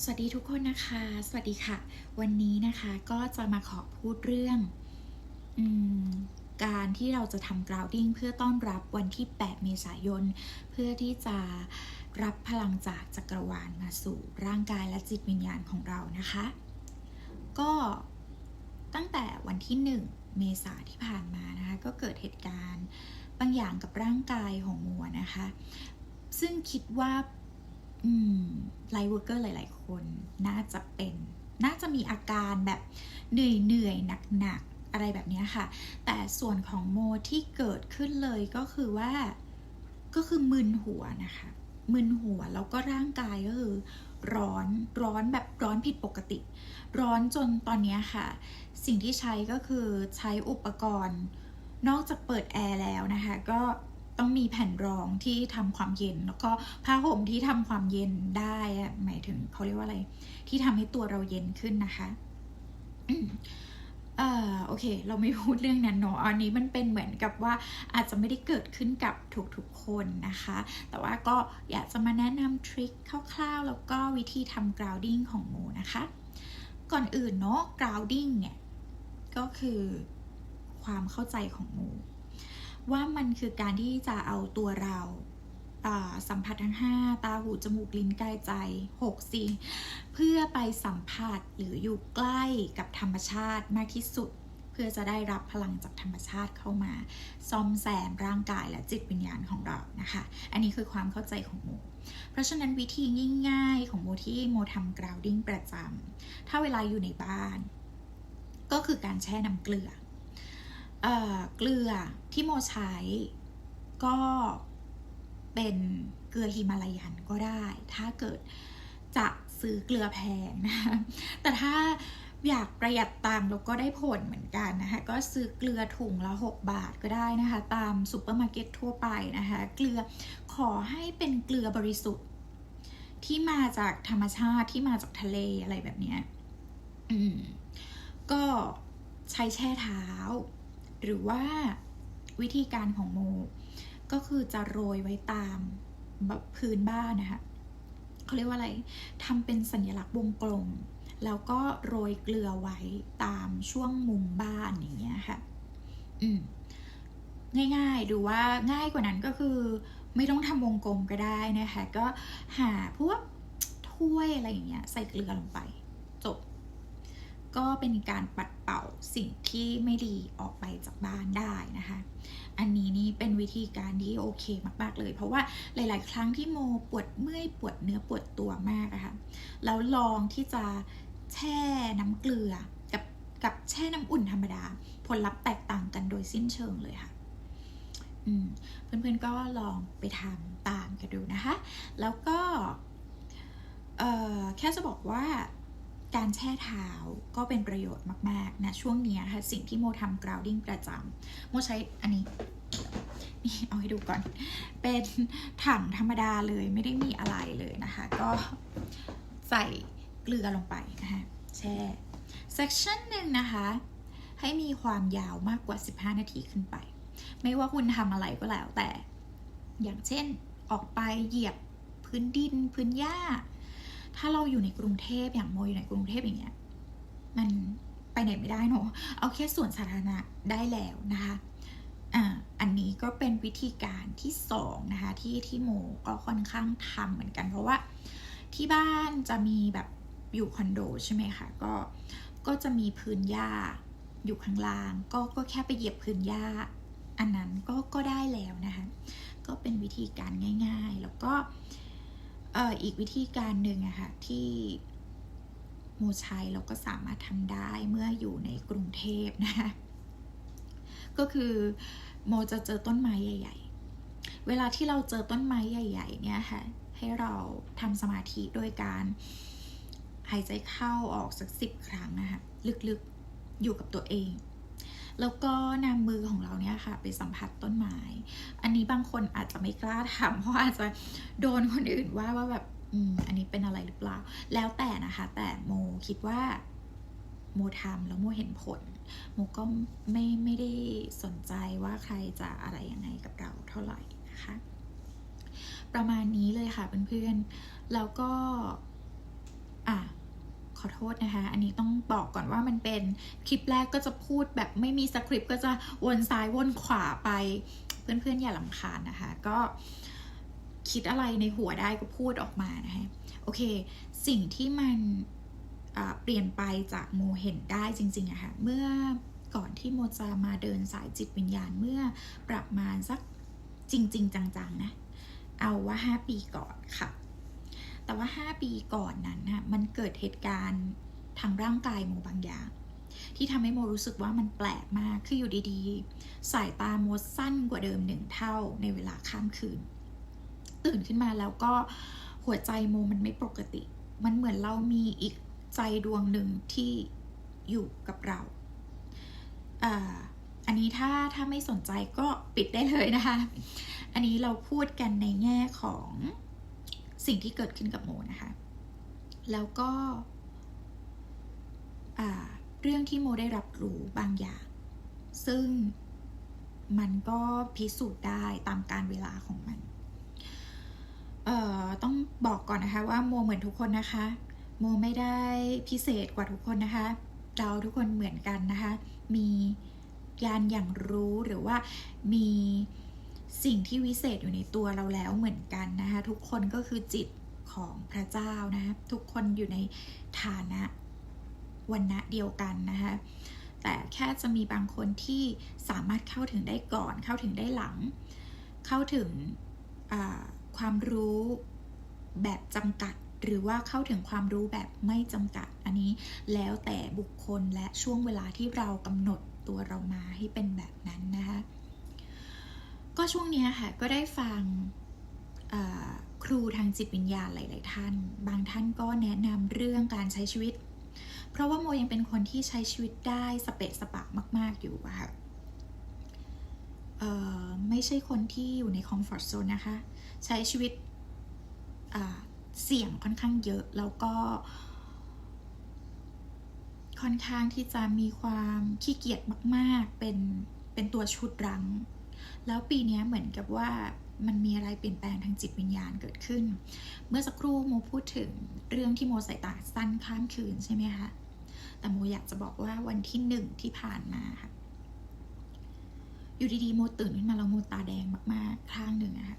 สวัสดีทุกคนนะคะ สวัสดีค่ะ วันนี้นะคะก็จะมาขอพูดเรื่องอการที่เราจะทำ grounding เพื่อต้อนรับวันที่ 8 เมษายน เพื่อที่จะรับพลังจากจักรวาลมาสู่ร่างกายและจิตวิญญาณของเรานะคะ ก็ตั้งแต่วันที่ 1 เมษาที่ผ่านมานะคะ ก็เกิดเหตุการณ์บางอย่างกับร่างกายของมัวนะคะ ซึ่งคิดว่า ไลท์เวิร์กเกอร์หลาย ๆ คนน่าจะเป็น น่าจะมีอาการแบบเหนื่อยเหนื่อยหนักหนักอะไรแบบนี้ค่ะ แต่ส่วนของโมที่เกิดขึ้นเลยก็คือว่าก็คือมึนหัวนะคะ มึนหัวแล้วก็ร่างกายก็คือร้อนร้อนแบบร้อนผิดปกติ ร้อนจนตอนนี้ค่ะ สิ่งที่ใช้ก็คือใช้อุปกรณ์ นอกจากเปิดแอร์แล้วนะคะ ก็ ต้องมีแผ่นรองที่ทำความเย็น แล้วก็ผ้าห่มที่ทำความเย็นได้อะหมายถึงเขาเรียกว่าอะไร ที่ทำให้ตัวเราเย็นขึ้นนะคะเอ่อโอเค เราไม่พูดเรื่องนั้นเนอะอันนี้มันเป็นเหมือนกับว่าอาจจะไม่ได้เกิดขึ้นกับทุกๆคนนะคะ แต่ว่าก็อยากจะมาแนะนำทริคคร่าวๆ แล้วก็วิธีทำ grounding ของโมนะคะ ก่อนอื่นเนาะ grounding เนี่ย ก็คือความเข้าใจของโม ว่ามันคือการที่จะเอาตัวเราสัมผัสทั้ง 5 ตาหูจมูกลิ้นกายใจ 6 สิเพื่อไปสัมผัสหรืออยู่ใกล้กับธรรมชาติมากที่สุด เพื่อจะได้รับพลังจากธรรมชาติเข้ามา ซ่อมแซมร่างกายและจิตวิญญาณของเรานะคะ อันนี้คือความเข้าใจของโมเพราะฉะนั้นวิธีง่ายๆของโมที่โมทำ grounding ประจำถ้าเวลาอยู่ในบ้าน ก็คือการแช่น้ำเกลือ เกลือที่โมใช้ ก็เป็นเกลือฮิมาลายันก็ได้ ถ้าเกิดจะซื้อเกลือแพงนะคะแต่ถ้าอยากประหยัดตังค์แล้วก็ได้ผลเหมือนกันนะคะ ก็ซื้อเกลือถุงละ 6 บาทก็ได้นะคะ ตามซูเปอร์มาร์เก็ตทั่วไปนะคะ เกลือขอให้เป็นเกลือบริสุทธิ์ ที่มาจากธรรมชาติที่มาจากทะเลอะไรแบบเนี้ยอืมก็ใช้แช่เท้า หรือว่าวิธีการของโม ก็คือจะโรยไว้ตามแบบพื้นบ้านนะคะเขาเรียกว่าอะไรทำเป็นสัญลักษณ์วงกลม แล้วก็โรยเกลือไว้ตามช่วงมุมบ้านอย่างเงี้ยค่ะ อืมง่ายๆ ดูว่าง่ายกว่านั้นก็คือ ไม่ต้องทำวงกลมก็ได้นะคะ ก็หาพวกถ้วยอะไรอย่างเงี้ยใส่เกลือลงไป ก็เป็นการปัดเป่าสิ่งที่ไม่ดีออกไปจากบ้านได้นะคะ อันนี้นี่เป็นวิธีการที่โอเคมากๆเลย เพราะว่าหลาย ๆ ครั้งที่โมปวดเมื่อยปวดเนื้อปวดตัวมากอะคะ่ะแล้วลองที่จะแช่น้ำเกลือกับกับแช่น้ำอุ่นธรรมดา ผลลัพธ์แตกต่างกันโดยสิ้นเชิงเลยค่ะเพื่อนๆก็ลองไปทำตามกันดูนะคะ แล้วก็แค่จะบอกว่า การแช่เท้าก็เป็นประโยชน์มากๆนะช่วงนี้ยค่ะสิ่งที่โมทำ grounding ประจำโมใช้อันนี้นี่เอาให้ดูก่อน เป็นถังธรรมดาเลยไม่ได้มีอะไรเลยนะคะ ก็ใส่เกลือลงไปนะคะแช่ section หนึ่งนะคะ ให้มีความยาวมากกว่า 15 นาทีขึ้นไป ไม่ว่าคุณทำอะไรก็แล้วแต่ อย่างเช่นออกไปเหยียบพื้นดินพื้นหญ้า ถ้าเราอยู่ในกรุงเทพอย่างโมอยู่ในกรุงเทพอย่างเงี้ย มันไปไหนไม่ได้เนอะเอาแค่ส่วนสาธารณะได้แล้วนะคะอ่าอันนี้ก็เป็นวิธีการที่สองนะคะที่ที่โมก็ค่อนข้างทำเหมือนกัน เพราะว่าที่บ้านจะมีแบบอยู่คอนโดใช่ไหมคะก็ก็จะมีพื้นหญ้าอยู่ข้างล่าง ก็ก็แค่ไปเหยียบพื้นหญ้า อันนั้นก็ก็ได้แล้วนะคะก็เป็นวิธีการง่าย ๆ แล้วก็ เอ่ออีกวิธีการหนึ่งอะค่ะที่โมใช้แล้วก็สามารถทำได้เมื่ออยู่ในกรุงเทพนะคะก็คือโมจะเจอต้นไม้ใหญ่ ๆ เวลาที่เราเจอต้นไม้ใหญ่ ๆ เนี่ยค่ะ ให้เราทำสมาธิโดยการหายใจเข้าออกสักสิบครั้งนะคะลึกๆอยู่กับตัวเอง แล้วก็นำมือของเราเนี่ยค่ะ ไปสัมผัสต้นไม้ อันนี้บางคนอาจจะไม่กล้าทำเพราะอาจจะโดนคนอื่นว่าว่าแบบอืมอันนี้เป็นอะไรหรือเปล่า แล้วแต่นะคะ แต่โมคิดว่าโมทำแล้วโมเห็นผล โมก็ไม่ไม่ได้สนใจว่าใครจะอะไรยังไงกับเราเท่าไหร่นะคะ ประมาณนี้เลยค่ะเพื่อนๆ แล้วก็ ขอโทษนะคะ อันนี้ต้องบอกก่อนว่ามันเป็นคลิปแรกก็จะพูดแบบไม่มีสคริปต์ก็จะวนซ้ายวนขวาไป เพื่อนๆ อย่าลำคาญนะคะ ก็คิดอะไรในหัวได้ก็พูดออกมานะคะโอเค สิ่งที่มันเปลี่ยนไปจากโมเห็นได้จริงๆอะค่ะเมื่อก่อนที่โมจะมาเดินสายจิตวิญญาณเมื่อประมาณสักจริง ๆ จังๆนะ เอาว่า 5 ปีก่อนค่ะ แต่ว่า 5 ปีก่อนนั้นนะมันเกิดเหตุการณ์ทางร่างกายโมบางอย่าง ที่ทำให้โมรู้สึกว่ามันแปลกมากคืออยู่ดีๆ สายตาโมสั้นกว่าเดิมหนึ่งเท่าในเวลาข้ามคืน ตื่นขึ้นมาแล้วก็หัวใจโมมันไม่ปกติ มันเหมือนเรามีอีกใจดวงหนึ่งที่อยู่กับเราอ่าอันนี้ถ้าถ้าไม่สนใจก็ปิดได้เลยนะคะ อันนี้เราพูดกันในแง่ของ สิ่งที่เกิดขึ้นกับโมนะคะ แล้วก็เรื่องที่โมได้รับรู้บางอย่าง ซึ่งมันก็พิสูจน์ได้ตามการเวลาของมันเอ่อต้องบอกก่อนนะคะว่าโมเหมือนทุกคนนะคะ โมไม่ได้พิเศษกว่าทุกคนนะคะ เราทุกคนเหมือนกันนะคะ มียานอย่างรู้หรือว่ามี สิ่งที่วิเศษอยู่ในตัวเราแล้วเหมือนกันนะคะทุกคนก็คือจิตของพระเจ้านะคะทุกคนอยู่ในฐานะวันณะเดียวกันนะคะแต่แค่จะมีบางคนที่สามารถเข้าถึงได้ก่อน เข้าถึงได้หลัง เข้าถึงความรู้แบบจำกัด หรือว่าเข้าถึงความรู้แบบไม่จำกัด อันนี้แล้วแต่บุคคลและช่วงเวลาที่เรากำหนดตัวเรามาให้เป็นแบบนั้นนะคะ ก็ช่วงนี้ค่ะก็ได้ฟังครูทางจิตวิญญาณหลาย ๆ ท่าน บางท่านก็แนะนำเรื่องการใช้ชีวิต เพราะว่าโมยังเป็นคนที่ใช้ชีวิตได้สเปะสปะมาก ๆ อยู่ค่ะไม่ใช่คนที่อยู่ในคอมฟอร์ z โซนนะคะ ใช้ชีวิตเสี่ยงค่อนข้างเยอะ แล้วก็ ค่อนข้างที่จะมีความขี้เกียจมาก ๆ เป็นเป็นตัวชุดรั้ง แล้วปีนี้เหมือนกับว่ามันมีอะไรเปลี่ยนแปลงทางจิตวิญญาณเกิดขึ้น เมื่อสักครู่โมพูดถึงเรื่องที่โมสายตาสั้นข้ามคืนใช่ไหมคะแต่โมอยากจะบอกว่าวันที่หนึ่งที่ผ่านมาค่ะอยู่ดีๆโมตื่นขึ้นมาแล้วโมตาแดงมากๆข้างหนึ่งอะค่ะ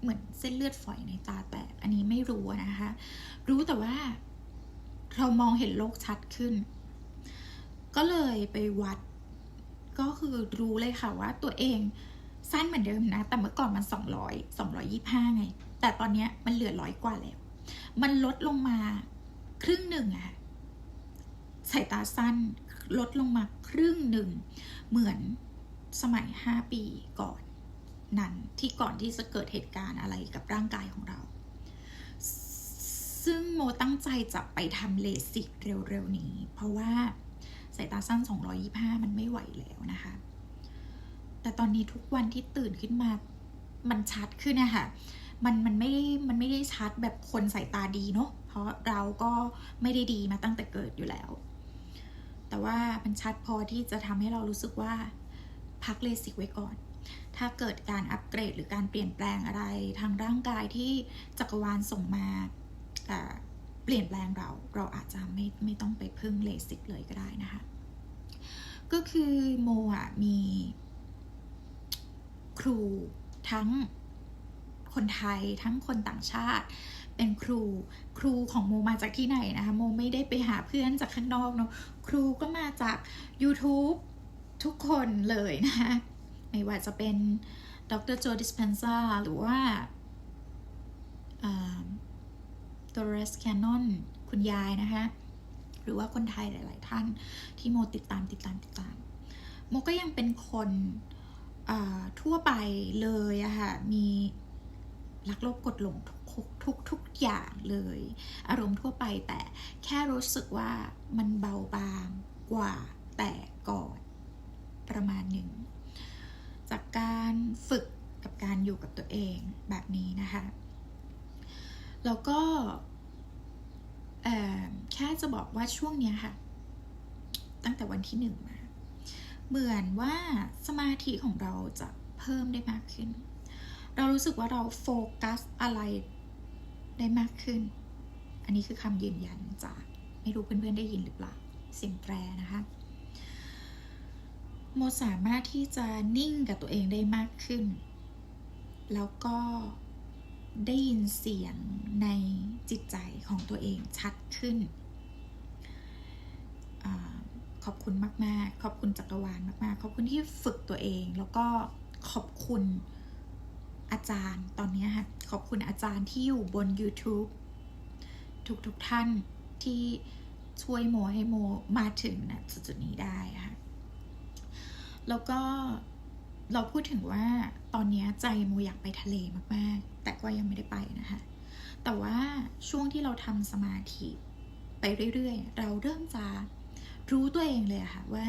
เหมือนเส้นเลือดฝอยในตาแตกอันนี้ไม่รู้นะคะ รู้แต่ว่าเรามองเห็นโลกชัดขึ้น ก็เลยไปวัด ก็คือรู้เลยค่ะว่าตัวเอง สั้นเหมือนเดิมนะ แต่เมื่อก่อนมัน 200 225 ไง แต่ตอนนี้มันเหลือร้อยกว่าแล้ว มันลดลงมาครึ่งหนึ่งอะค่ะสายตาสั้นลดลงมาครึ่งหนึ่ง เหมือนสมัย 5 ปีก่อนนั้นที่ก่อนที่จะเกิดเหตุการณ์อะไรกับร่างกายของเรา ซึ่งโมตั้งใจจะไปทำเลสิกเร็วๆนี้ เพราะว่าสายตาสั้น 225 มันไม่ไหวแล้วนะคะ แต่ตอนนี้ทุกวันที่ตื่นขึ้นมา มันชัดขึ้นนะคะมันมันไม่ได้มันไม่ได้ชัดแบบคนสายตาดีเนาะเพราะเราก็ไม่ได้ดีมาตั้งแต่เกิดอยู่แล้ว แต่ว่ามันชัดพอที่จะทำให้เรารู้สึกว่าพักเลสิกไว้ก่อน ถ้าเกิดการอัปเกรดหรือการเปลี่ยนแปลงอะไรทางร่างกายที่จักรวาลส่งมาอ่าเปลี่ยนแปลงเราเราอาจจะไม่ไม่ต้องไปพึ่งเลสิกเลยก็ได้นะคะ ก็คือโมอะมี ครูทั้งคนไทยทั้งคนต่างชาติ เป็นครูครูของโมมาจากที่ไหนนะคะโมไม่ได้ไปหาเพื่อนจากข้างนอกเนาะครูก็มาจาก YouTube ทุกคนเลยนะคะไม่ว่าจะเป็นดรโจดิสเพนซ่าหรือว่าดอเรสแคนนอนคุณยายนะคะ หรือว่าคนไทยหลาย ๆ ท่านที่โมติดตามติดตามติดตาม โมก็ยังเป็นคน ทั่วไปเลยอะค่ะ มีรักโลภกดหลงทุกทุกทุกอย่างเลย อารมณ์ทั่วไปแต่แค่รู้สึกว่ามันเบาบางกว่าแต่ก่อนประมาณหนึ่ง จากการฝึกกับการอยู่กับตัวเองแบบนี้นะคะ แล้วก็แค่จะบอกว่าช่วงนี้ค่ะ ตั้งแต่วันที่หนึ่งมา เหมือนว่าสมาธิของเราจะเพิ่มได้มากขึ้น เรารู้สึกว่าเราโฟกัสอะไรได้มากขึ้น อันนี้คือคำยืนยันจากไม่รู้เพื่อนๆได้ยินหรือเปล่า เสียงแตรนะคะโมสามารถที่จะนิ่งกับตัวเองได้มากขึ้น แล้วก็ได้ยินเสียงในจิตใจของตัวเองชัดขึ้นอา ขอบคุณมาก ๆ ขอบคุณจักรวาลมาก ๆ ขอบคุณที่ฝึกตัวเอง แล้วก็ขอบคุณอาจารย์ตอนนี้ค่ะ ขอบคุณอาจารย์ที่อยู่บน YouTube ทุกๆท่านที่ช่วยโมให้โมมาถึงนะจุดนี้ได้ค่ะ แล้วก็เราพูดถึงว่าตอนนี้ใจโมอยากไปทะเลมาก ๆ แต่ก็ยังไม่ได้ไปนะคะ แต่ว่าช่วงที่เราทำสมาธิไปเรื่อย ๆ เราเริ่มจะ รู้ตัวเองเลยค่ะว่า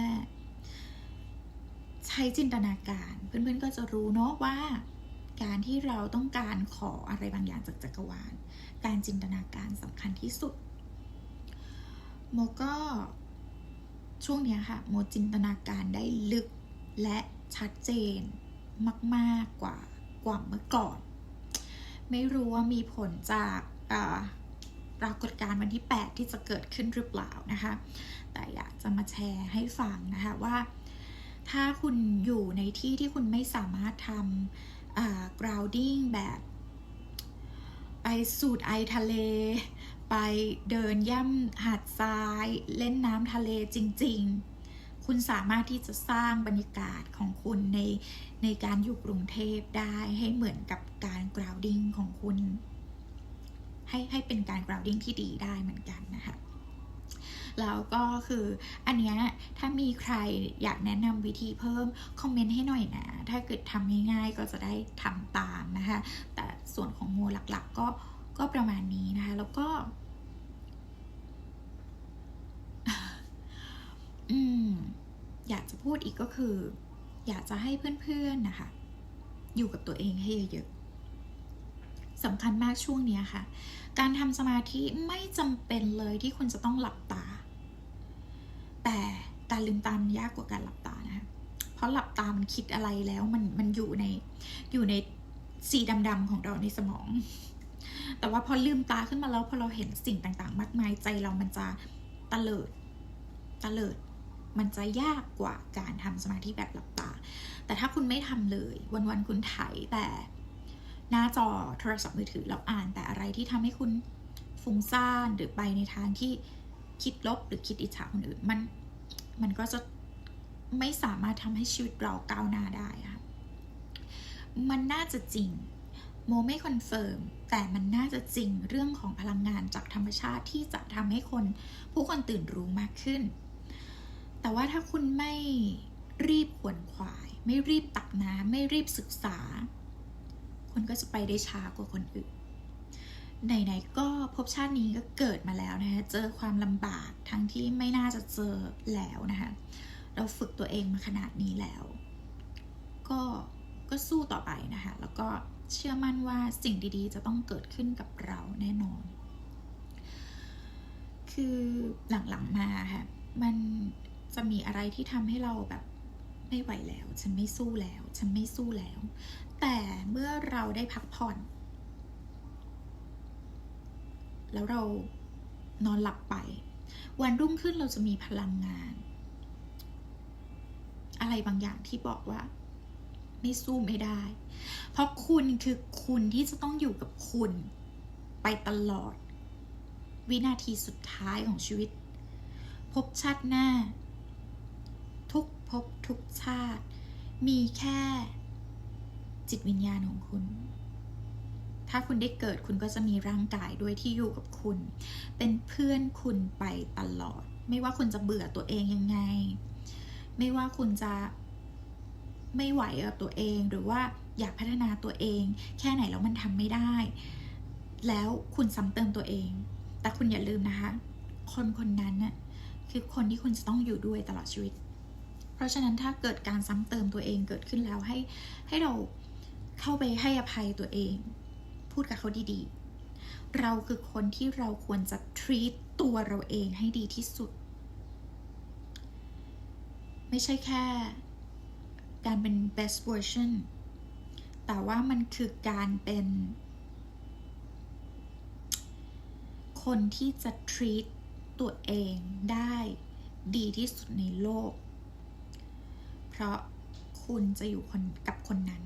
ใช้จินตนาการ เพื่อนๆก็จะรู้เนาะว่า การที่เราต้องการขออะไรบางอย่างจากจักรวาล การจินตนาการสำคัญที่สุด โมก็ช่วงนี้ค่ะ โมจินตนาการได้ลึกและชัดเจนมาก ๆกว่ากว่าเมื่อก่อน ไม่รู้ว่ามีผลจาก ปรากฏการณ์วันที่ 8 ที่จะเกิดขึ้นหรือเปล่านะคะ แต่อยากจะมาแชร์ให้ฟังนะคะว่า ถ้าคุณอยู่ในที่ที่คุณไม่สามารถทำ grounding แบบ ไปสูดไอทะเล ไปเดินย่ำหาดทราย เล่นน้ำทะเลจริง ๆ คุณสามารถที่จะสร้างบรรยากาศของคุณในในการอยู่กรุงเทพได้ให้เหมือนกับการ grounding ของคุณ ให้ให้เป็นการ grounding ที่ดีได้เหมือนกันนะคะแล้วก็คืออันเนี้ยถ้ามีใครอยากแนะนำวิธีเพิ่ม คอมเมนต์ให้หน่อยนะ ถ้าเกิดทำง่ายๆก็จะได้ทำตามนะคะ แต่ส่วนของโมหลักๆก็ก็ประมาณนี้นะคะ แล้วก็ อืม อยากจะพูดอีกก็คือ อยากจะให้เพื่อนๆนะคะ อยู่กับตัวเองให้เยอะๆ สำคัญมากช่วงนี้ค่ะ การทำสมาธิไม่จำเป็นเลยที่คุณจะต้องหลับตา แต่การลืมตามยากกว่าการหลับตานะคะเพราะหลับตามันคิดอะไรแล้วมันมันอยู่ในอยู่ในสีดำๆของเราในสมอง แต่ว่าพอลืมตาขึ้นมาแล้วพอเราเห็นสิ่งต่างๆ มากมายใจเรามันจะตะเลิดตะเลิดมันจะยากกว่าการทำสมาธิแบบหลับตา แต่ถ้าคุณไม่ทำเลย วันๆคุณถ่ายแต่ หน้าจอโทรศัพท์มือถือเราอ่านแต่อะไรที่ทำให้คุณฟุ้งซ่านหรือไปในทางที่คิดลบหรือคิดอิจฉาคนอื่นมันมันก็จะไม่สามารถทำให้ชีวิตเราก้าวหน้าได้ค่ะมันน่าจะจริงโมไม่คอนเฟิร์มแต่มันน่าจะจริงเรื่องของพลังงานจากธรรมชาติที่จะทำให้คน ผู้คนตื่นรู้มากขึ้น แต่ว่าถ้าคุณไม่รีบขวนขวาย ไม่รีบตักน้ำไม่รีบศึกษา คุณก็จะไปได้ช้ากว่าคนอื่น ไหนๆก็พบชาตินี้ก็เกิดมาแล้วนะคะเจอความลำบากทั้งที่ไม่น่าจะเจอแล้วนะคะเราฝึกตัวเองมาขนาดนี้แล้ว ก็ก็สู้ต่อไปนะคะแล้วก็เชื่อมั่นว่าสิ่งดีๆ จะต้องเกิดขึ้นกับเราแน่นอน คือหลังๆมาค่ะมันจะมีอะไรที่ทำให้เราแบบไม่ไหวแล้ว ฉันไม่สู้แล้ว ฉันไม่สู้แล้ว แต่เมื่อเราได้พักผ่อน แล้วเรานอนหลับไป วันรุ่งขึ้นเราจะมีพลังงาน อะไรบางอย่างที่บอกว่า ไม่สู้ไม่ได้ เพราะคุณคือคุณที่จะต้องอยู่กับคุณไปตลอด วินาทีสุดท้ายของชีวิต พบชาติหน้า ทุกภพทุกชาติ มีแค่ จิตวิญญาณของคุณ ถ้าคุณได้เกิดคุณก็จะมีร่างกายด้วยที่อยู่กับคุณ เป็นเพื่อนคุณไปตลอด ไม่ว่าคุณจะเบื่อตัวเองยังไง ไม่ว่าคุณจะไม่ไหวกับตัวเองหรือว่าอยากพัฒนาตัวเอง แค่ไหนแล้วมันทำไม่ได้ แล้วคุณซ้ำเติมตัวเอง แต่คุณอย่าลืมนะคะ คนคนนั้นน่ะคือคนที่คุณจะต้องอยู่ด้วยตลอดชีวิต เพราะฉะนั้นถ้าเกิดการซ้ำเติมตัวเองเกิดขึ้นแล้วให้ให้เรา เข้าไปให้อภัยตัวเอง พูดกับเขาดีๆ เราคือคนที่เราควรจะ treat ตัวเราเองให้ดีที่สุด ไม่ใช่แค่การเป็น best version แต่ว่ามันคือการเป็น คนที่จะ treat ตัวเองได้ดีที่สุดในโลก เพราะคุณจะอยู่คนกับคนนั้น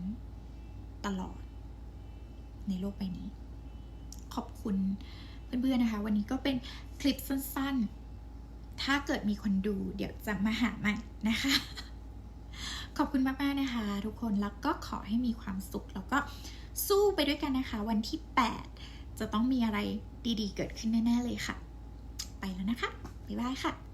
ตลอด ในโลกใบนี้ ขอบคุณเพื่อนๆนะคะ วันนี้ก็เป็นคลิปสั้นๆ ถ้าเกิดมีคนดูเดี๋ยวจะมาหาใหม่นะคะ ขอบคุณมากๆนะคะ ทุกคนแล้วก็ขอให้มีความสุข แล้วก็สู้ไปด้วยกันนะคะ วันที่ 8 จะต้องมีอะไรดีๆ เกิดขึ้นแน่ๆเลยค่ะ ไปแล้วนะคะ บ๊ายบายค่ะ